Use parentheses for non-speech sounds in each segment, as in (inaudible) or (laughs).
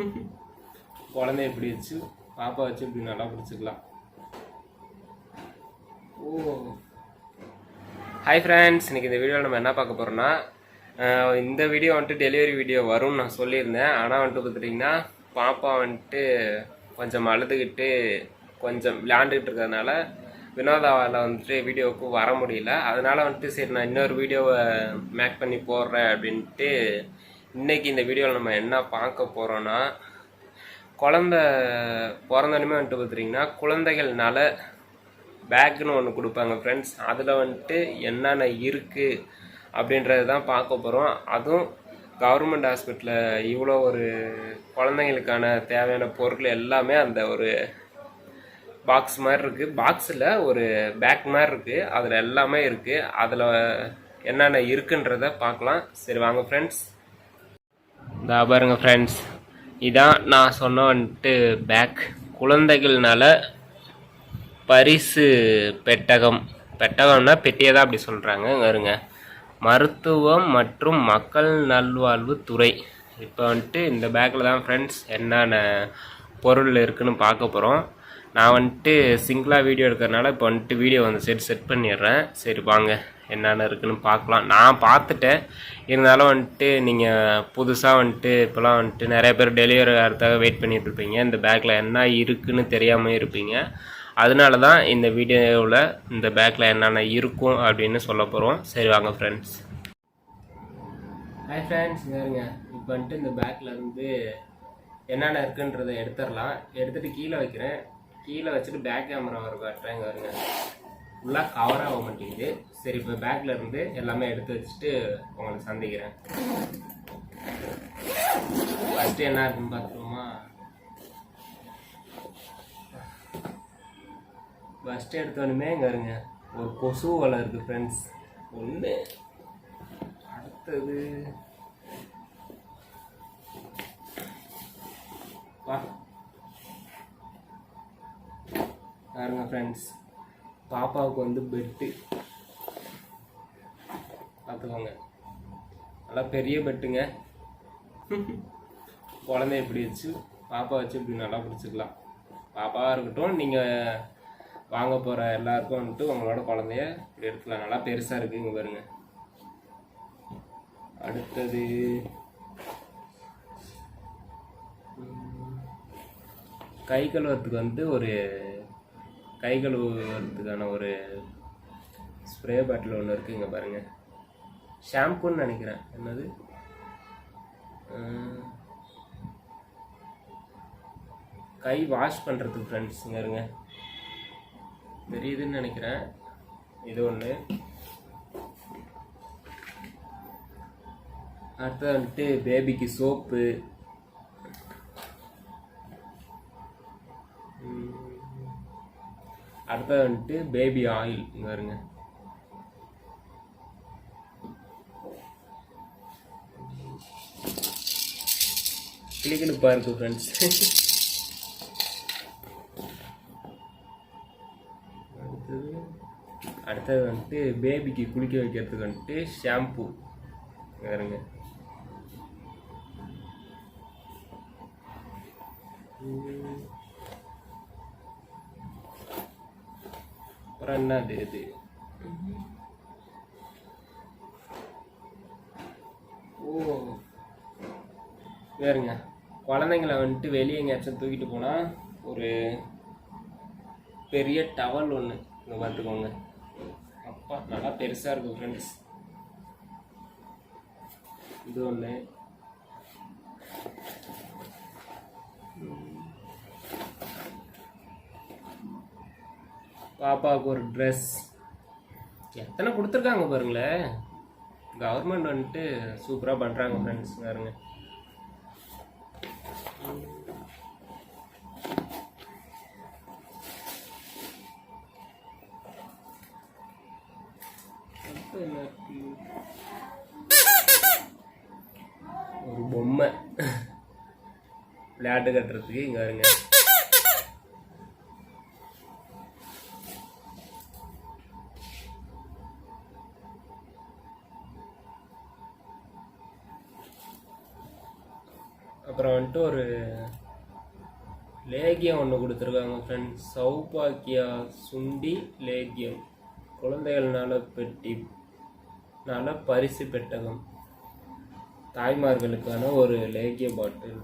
(laughs) குழந்தைய இப்படி வச்சு பாப்பா வச்சு இப்படி நல்லா பிடிச்சிக்கலாம். ஓ. ஹாய் ஃப்ரெண்ட்ஸ் இன்னைக்கு இந்த வீடியோவில் நம்ம என்ன பார்க்க போகிறோம்னா இந்த வீடியோ வந்துட்டு டெலிவரி வீடியோ வரும்னு நான் சொல்லியிருந்தேன். ஆனால் வந்துட்டு பார்த்துட்டிங்கன்னா பாப்பா வந்துட்டு கொஞ்சம் அழுதுகிட்டு கொஞ்சம் விளையாண்டுக்கிட்டு இருக்கிறதுனால வினோதாவால் வந்துட்டு வீடியோவுக்கு வர முடியல. அதனால வந்துட்டு சரி நான் இன்னொரு வீடியோவை மேக் பண்ணி போடுறேன் அப்படின்ட்டு இன்னைக்கு இந்த வீடியோவில் நம்ம என்ன பார்க்க போகிறோன்னா குழந்த பிறந்தனுமே வந்துட்டு பார்த்துட்டிங்கன்னா குழந்தைகள்னால பேக்குன்னு ஒன்று கொடுப்பாங்க ஃப்ரெண்ட்ஸ் அதில் வந்துட்டு என்னென்ன இருக்குது அப்படின்றது தான் பார்க்க போகிறோம் அதுவும் கவர்மெண்ட் ஹாஸ்பிட்டலில் இவ்வளோ ஒரு குழந்தைங்களுக்கான தேவையான பொருள் எல்லாமே அந்த ஒரு பாக்ஸ் மாதிரி இருக்குது பாக்ஸில் ஒரு பேக் மாதிரி இருக்குது அதில் எல்லாமே இருக்குது அதில் என்னென்ன இருக்குன்றத பார்க்கலாம். சரி வாங்க ஃப்ரெண்ட்ஸ் இந்த பாருங்க ஃப்ரெண்ட்ஸ் இதான் நான் சொன்ன வந்துட்டு பேக் குழந்தைகள்னால பரிசு பெட்டகம். பெட்டகம்னா பெட்டியை தான் அப்படி சொல்கிறாங்க வருங்க மருத்துவம் மற்றும் மக்கள் நல்வாழ்வு துறை. இப்போ வந்துட்டு இந்த பேக்கில் தான் ஃப்ரெண்ட்ஸ் என்னென்ன பொருள் இருக்குதுன்னு பார்க்க போகிறோம் நான் வந்துட்டு சிங்கிளாக வீடியோ எடுக்கிறதுனால இப்போ வந்துட்டு வீடியோ வந்து செட் செட் பண்ணிடுறேன். சரி வாங்க. என்னென்ன இருக்குன்னு பார்க்கலாம். நான் பார்த்துட்டேன். இருந்தாலும் வந்துட்டு நீங்கள் புதுசாக வந்துட்டு இப்போலாம் வந்துட்டு நிறைய பேர் டெலிவரி ஆகிறதுக்காக வெயிட் பண்ணிகிட்ருப்பீங்க இந்த பேக்கில் என்ன இருக்குன்னு தெரியாமல் இருப்பீங்க. அதனால தான் இந்த வீடியோவில் இந்த பேக்கில் என்னென்ன இருக்கும் அப்படின்னு சொல்ல போகிறோம் சரி வாங்க ஃப்ரெண்ட்ஸ் ஹாய் ஃப்ரெண்ட்ஸ் பாருங்க இப்போ வந்துட்டு இந்த பேக்கில் வந்து என்னென்ன இருக்குன்றதை எடுத்துடலாம். எடுத்துகிட்டு கீழே வைக்கிறேன். கீழே வச்சுட்டு பேக் கேமரா வர காட்டுறேன் ஃபுல்லாக கவர் ஆக மாட்டேங்குது. சரி இப்போ பேக்கில் இருந்து எல்லாமே எடுத்து வச்சுட்டு உங்களை சந்திக்கிறேன். ஃபஸ்ட்டு என்ன இருக்குன்னு பார்த்துருவோமா? ஃபஸ்ட்டு எடுத்தோடனே இங்கே இருங்க ஒரு கொசு வலை இருக்குது ஃப்ரெண்ட்ஸ் ஒன்று அடுத்தது. பாருங்க ஃப்ரெண்ட்ஸ் பாப்பாவுக்கு வந்து பெட்டு. பார்த்துக்கோங்க நல்லா பெரிய பெட்டுங்க. குழந்தைய இப்படி வச்சு பாப்பா வச்சு இப்படி நல்லா பிடிச்சிக்கலாம். பாப்பாவாக இருக்கட்டும் நீங்கள் வாங்க போகிற எல்லாருக்கும் வந்துட்டு உங்களோட குழந்தைய இப்படி எடுத்துக்கலாம். நல்லா பெருசாக இருக்குங்க பாருங்க. அடுத்தது கை கழுவுறதுக்கு வந்து ஒரு கை கழுவுறதுக்கான ஒரு ஸ்ப்ரே பாட்டில் ஒன்று இருக்குது இங்கே பாருங்கள் ஷாம்புன்னு நினைக்கிறேன். என்னது? கை வாஷ் பண்ணுறதுக்கு ஃப்ரெண்ட்ஸ் இங்கே இருங்க. தெரியுதுன்னு நினைக்கிறேன். இது ஒன்று அடுத்தது வந்துட்டு பேபிக்கு சோப்பு அடுத்தது வந்துட்டு பேபி ஆயில் இங்கே வருங்க கிளிக்கிழப்பா இருக்கு ஃப்ரெண்ட்ஸ் அடுத்தது அடுத்தது வந்துட்டு பேபிக்கு குளிக்க வைக்கிறதுக்கு வந்துட்டு ஷாம்பு வேறுங்க அப்புறம் என்னது இது ஓ. வேறுங்க. குழந்தைங்கள வந்துட்டு வெளியே எங்கேயாச்சும் தூக்கிட்டு போனால் ஒரு பெரிய டவல் ஒன்று இங்கே பார்த்துக்கோங்க அப்பா நல்லா பெருசாக இருக்கும் ஃப்ரெண்ட்ஸ் இது ஒன்று பாப்பாவுக்கு ஒரு ட்ரெஸ் எத்தனை கொடுத்துருக்காங்க பாருங்களேன் கவர்மெண்ட் வந்துட்டு சூப்பராக பண்ணுறாங்க ஃப்ரெண்ட்ஸ் பாருங்க. ஒரு பொம்மை. விளையாட்டு கட்டுறதுக்கு இங்கே வருங்க அப்புறம் வந்துட்டு ஒரு லேகியம் ஒன்று கொடுத்துருக்காங்க ஃப்ரெண்ட்ஸ் சௌபாக்கியா சுண்டி லேகியம். குழந்தைகள் நல பெட்டி நல பரிசு பெட்டகம். தாய்மார்களுக்கான ஒரு லேகிய பாட்டில்.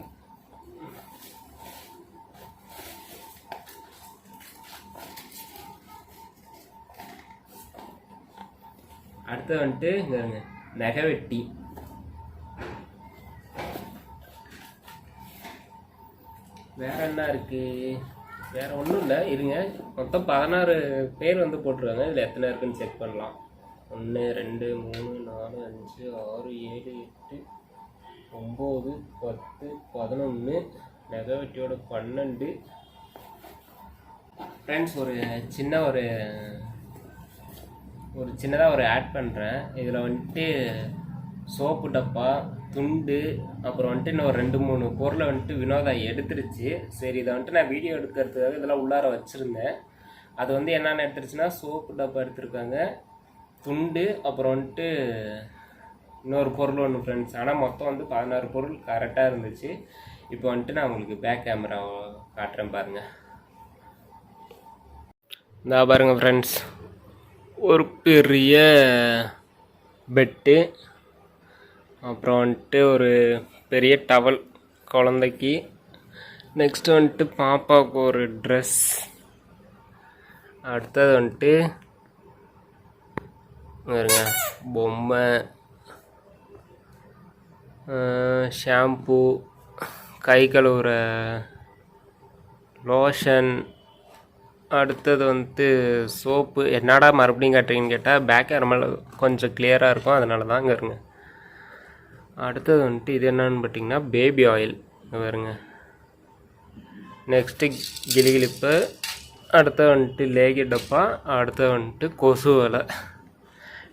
அடுத்து வந்துட்டு இங்கே நெகவெட்டி வேற என்ன இருக்கு? வேற ஒன்றும் இல்லை. இருங்க. மொத்தம் பதினாறு பேர் வந்து போட்டிருக்காங்க. இதில் எத்தனை இருக்குன்னு செக் பண்ணலாம். ஒன்று ரெண்டு மூணு நாலு அஞ்சு ஆறு ஏழு எட்டு ஒம்பது பத்து பதினொன்று நெகவெட்டியோட பன்னெண்டு. ஃப்ரெண்ட்ஸ் ஒரு சின்ன ஒரு ஒரு சின்னதாக ஒரு ஆட் பண்ணுறேன் இதில் வந்துட்டு சோப்பு டப்பா துண்டு அப்புறம் வந்துட்டு இன்னும் ஒரு ரெண்டு மூணு பொருளை வந்துட்டு வினோதா எடுத்துருச்சு. சரி இதை வந்துட்டு நான் வீடியோ எடுக்கிறதுக்காக இதெல்லாம் உள்ளார வச்சுருந்தேன். அது வந்து என்னென்ன எடுத்துருச்சுன்னா சோப்பு டப்பா எடுத்திருக்காங்க. துண்டு அப்புறம் வந்துட்டு இன்னொரு பொருள் ஒன்று ஃப்ரெண்ட்ஸ் ஆனால் மொத்தம் வந்து பதினாறு பொருள் கரெக்டாக இருந்துச்சு. இப்போ வந்துட்டு நான் உங்களுக்கு பேக் கேமரா காட்டுறேன் பாருங்கள் இந்தா பாருங்கள் ஃப்ரெண்ட்ஸ் ஒரு பெரிய பெட்டு அப்புறம் வந்துட்டு ஒரு பெரிய டவல் குழந்தைக்கு. நெக்ஸ்ட் வந்துட்டு பாப்பாவுக்கு ஒரு ட்ரெஸ் அடுத்தது வந்துட்டு இருங்க பொம்மை. ஷாம்பு கை கழுவுற லோஷன் அடுத்தது வந்துட்டு சோப்பு என்னடா மறுபடியும் காட்டுறீங்கன்னு கேட்டால் பேக் கேமரா கொஞ்சம் கிளியராக இருக்கும் அதனால தான் இங்கே இருங்க. அடுத்தது வந்துட்டு இது என்னன்னு பார்த்தீங்கன்னா பேபி ஆயில் இங்க பாருங்க. நெக்ஸ்ட்டு கிளிகிளிப்பு அடுத்து வந்துட்டு லேகி டப்பா அடுத்து வந்துட்டு கொசு வலை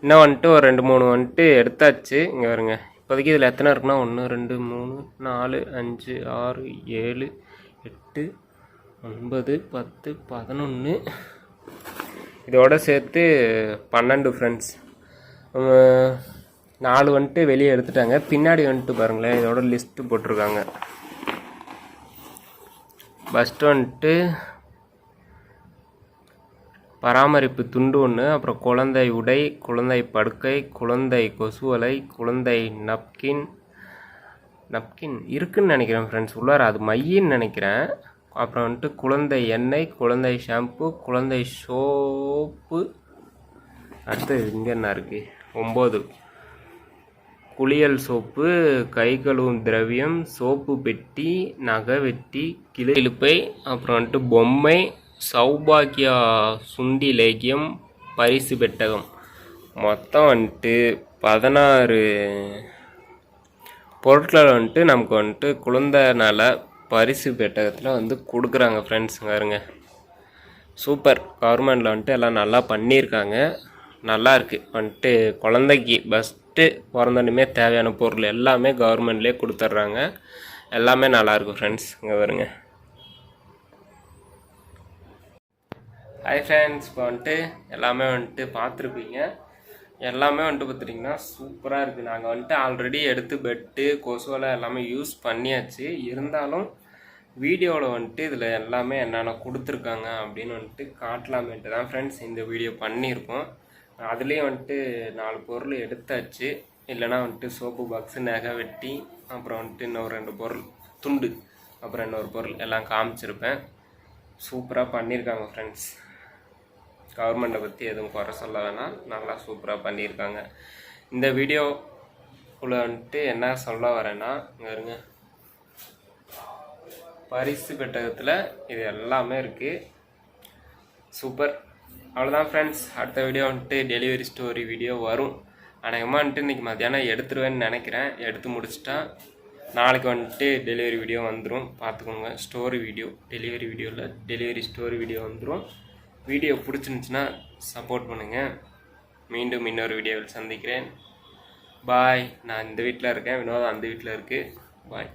இன்னும் வந்துட்டு ஒரு ரெண்டு மூணு வந்துட்டு எடுத்தாச்சு. இங்கே வருங்க இப்போதைக்கு இதில் எத்தனை இருக்குன்னா ஒன்று ரெண்டு மூணு நாலு அஞ்சு ஆறு ஏழு எட்டு ஒன்பது பத்து பதினொன்று இதோட சேர்த்து பன்னெண்டு ஃப்ரெண்ட்ஸ் நாலு வந்துட்டு வெளியே எடுத்துட்டாங்க. பின்னாடி வந்துட்டு பாருங்களேன் இதோட லிஸ்ட்டு போட்டிருக்காங்க. ஃபஸ்ட்டு வந்துட்டு பராமரிப்பு துண்டு ஒன்று அப்புறம் குழந்தை உடை குழந்தை படுக்கை குழந்தை கொசுவலை குழந்தை நப்கின் நப்கின் இருக்குன்னு நினைக்கிறேன் ஃப்ரெண்ட்ஸ் உள்ளார அது மையின்னு நினைக்கிறேன். அப்புறம் வந்துட்டு குழந்தை எண்ணெய் குழந்தை ஷாம்பு குழந்தை சோப்பு அடுத்தது இங்கே என்ன இருக்குது ஒம்பது. குளியல் சோப்பு கை கழுவும் திரவியம் சோப்பு பெட்டி நகை வெட்டி கிளை இழுப்பை அப்புறம் வந்துட்டு பொம்மை சௌபாக்கியா சுண்டி லேக்கியம் பரிசு பெட்டகம். மொத்தம் வந்துட்டு பதினாறு பொருட்களை வந்துட்டு நமக்கு வந்துட்டு குழந்தை பரிசு பெட்டகத்தில் வந்து கொடுக்குறாங்க ஃப்ரெண்ட்ஸுங்க இருங்க சூப்பர். கவர்மெண்டில் வந்துட்டு எல்லாம் நல்லா பண்ணியிருக்காங்க. நல்லா இருக்குது வந்துட்டு குழந்தைக்கு ஃபஸ்ட்டு பிறந்தோன்னுமே தேவையான பொருள் எல்லாமே கவர்மெண்ட்லேயே கொடுத்துட்றாங்க. எல்லாமே நல்லாயிருக்கும் ஃப்ரெண்ட்ஸ் இங்கே வருங்க ஹாய் ஃப்ரெண்ட்ஸ் இப்போ வந்துட்டு எல்லாமே வந்துட்டு பார்த்துருப்பீங்க. எல்லாமே வந்துட்டு பார்த்துட்டிங்கன்னா சூப்பராக இருக்குது நாங்கள் வந்துட்டு ஆல்ரெடி எடுத்து பெட்டு கொசுவலை எல்லாமே யூஸ் பண்ணியாச்சு. இருந்தாலும் வீடியோவில் வந்துட்டு இதில் எல்லாமே என்னென்ன கொடுத்துருக்காங்க அப்படின்னு வந்துட்டு காட்டலாமேன்ட்டு தான் ஃப்ரெண்ட்ஸ் இந்த வீடியோ பண்ணியிருக்கோம். அதுலேயும் வந்துட்டு நாலு பொருள் எடுத்தாச்சு. இல்லைனா வந்துட்டு சோப்பு பாக்ஸு நகை வெட்டி அப்புறம் வந்துட்டு இன்னொரு ரெண்டு பொருள் துண்டு அப்புறம் இன்னொரு பொருள் எல்லாம் காமிச்சிருப்பேன். சூப்பராக பண்ணியிருக்காங்க ஃப்ரெண்ட்ஸ் கவர்மெண்ட்டை பற்றி எதுவும் குறை சொல்ல வேணாம் நல்லா சூப்பராக பண்ணியிருக்காங்க. இந்த வீடியோக்குள்ள வந்துட்டு என்ன சொல்ல வரேன்னா இங்கே இருங்க. பரிசு பெட்டகத்தில் இது எல்லாமே இருக்குது சூப்பர் அவ்வளோதான் ஃப்ரெண்ட்ஸ் அடுத்த வீடியோ வந்துட்டு டெலிவரி ஸ்டோரி வீடியோ வரும். அநேகமாக வந்துட்டு இன்றைக்கி மத்தியானம் எடுத்துருவேன்னு நினைக்கிறேன். எடுத்து முடிச்சிட்டா நாளைக்கு வந்துட்டு டெலிவரி வீடியோ வந்துடும் பார்த்துக்கோங்க ஸ்டோரி வீடியோ டெலிவரி வீடியோவில் டெலிவரி ஸ்டோரி வீடியோ வந்துடும் வீடியோ பிடிச்சிருந்துச்சின்னா சப்போர்ட் பண்ணுங்கள் மீண்டும் இன்னொரு வீடியோவில் சந்திக்கிறேன். பாய் நான் இந்த வீட்டில் இருக்கேன். வினோதம் அந்த வீட்டில் இருக்குது பாய்